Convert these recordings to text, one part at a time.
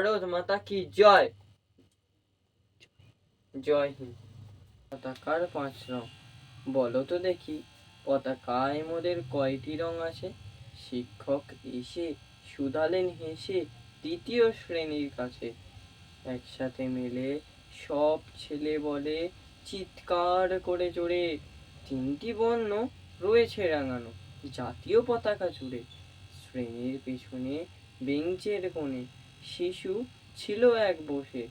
ভারত মাতা কি জয় জয় হিন্দ পতাকার পাঁচ রং বলো তো দেখি, পতাকায় মোদের কয়টি রং আছে? শিক্ষক এসে শুধালেন হেসে, তৃতীয় শ্রেণির কাছে। একসাথে মিলে, সব ছেলে বলে, চিৎকার করে জোরে। তিনটি বর্ণ রয়েছে রাঙানো, জাতীয় পতাকা জুড়ে। শ্রেণির পেছনে বেঞ্চের কোণে শিশু ছিল এক বসে।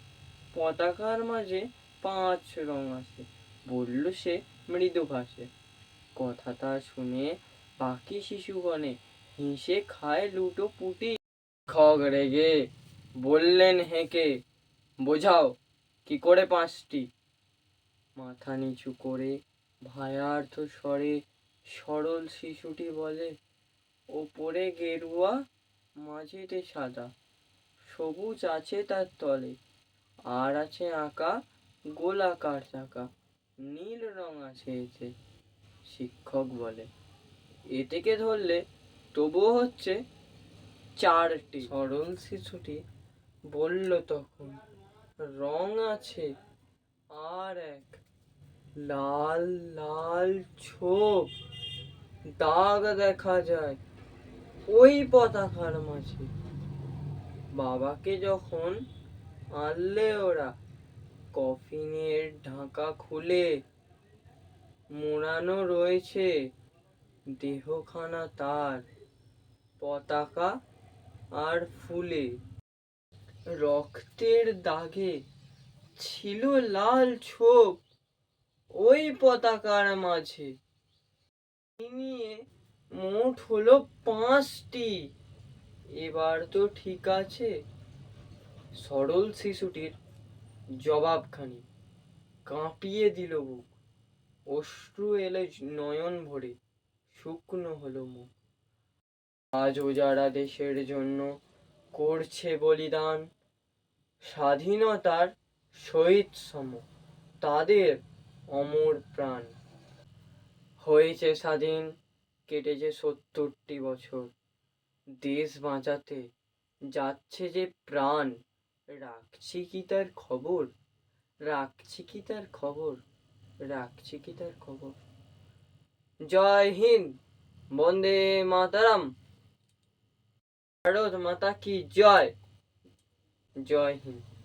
পতাকার মাঝে পাঁচ রং আছে, বলল সে মৃদু ভাষে। কথাটা শুনে বাকি শিশুগণে হেসে খায় লুটো পুটি। খগ রেগে বললেন হেঁকে, বোঝাও কি করে পাঁচটি? মাথা নিচু করে ভায়ার্থ স্বরে সরল শিশুটি বলে, ওপরে গেরুয়া, মাঝেতে সাদা। সবুজ আছে তার তলে, আর আছে আঁকা গোলাকার চাকা, নীল রং আছে এতে, শিক্ষক বলে। এটিকে ধরলে তবুও হচ্ছে চারটি। সরল শিশুটি বলল তখন, রং আছে আর এক লাল লাল ছোপ, দাগ দেখা যায় ওই পতাকার মাঝে। বাবাকে যখন আনলে ওরা, কফিনের ঢাকা খুলে মোড়ানো রয়েছে দেহখানা তার পতাকা আর ফুলে। রক্তের দাগে ছিল লাল ছোপ ওই পতাকার মাঝে। নিয়ে মোট হলো পাঁচটি এবার তো ঠিক আছে। সরল শিশুটির জবাবখানি। কাঁপিয়ে দিল বুক। অশ্রু এলে নয়ন ভরে শুকনো হলো মুখ। আজও যারা দেশের জন্য করছে বলিদান। স্বাধীনতার শহীদ সম, তাদের অমর প্রাণ। হয়েছে স্বাধীন, কেটেছে সত্তরটি বছর। দেশ বাঁচাতে যাচ্ছে যে প্রাণ, রাখছি কি তার খবর? রাখছি কি তার খবর? রাখছি কি তার খবর? জয় হিন্দ, বন্দে মাতারাম। ভারত মাতা কি জয়? জয় হিন্দ।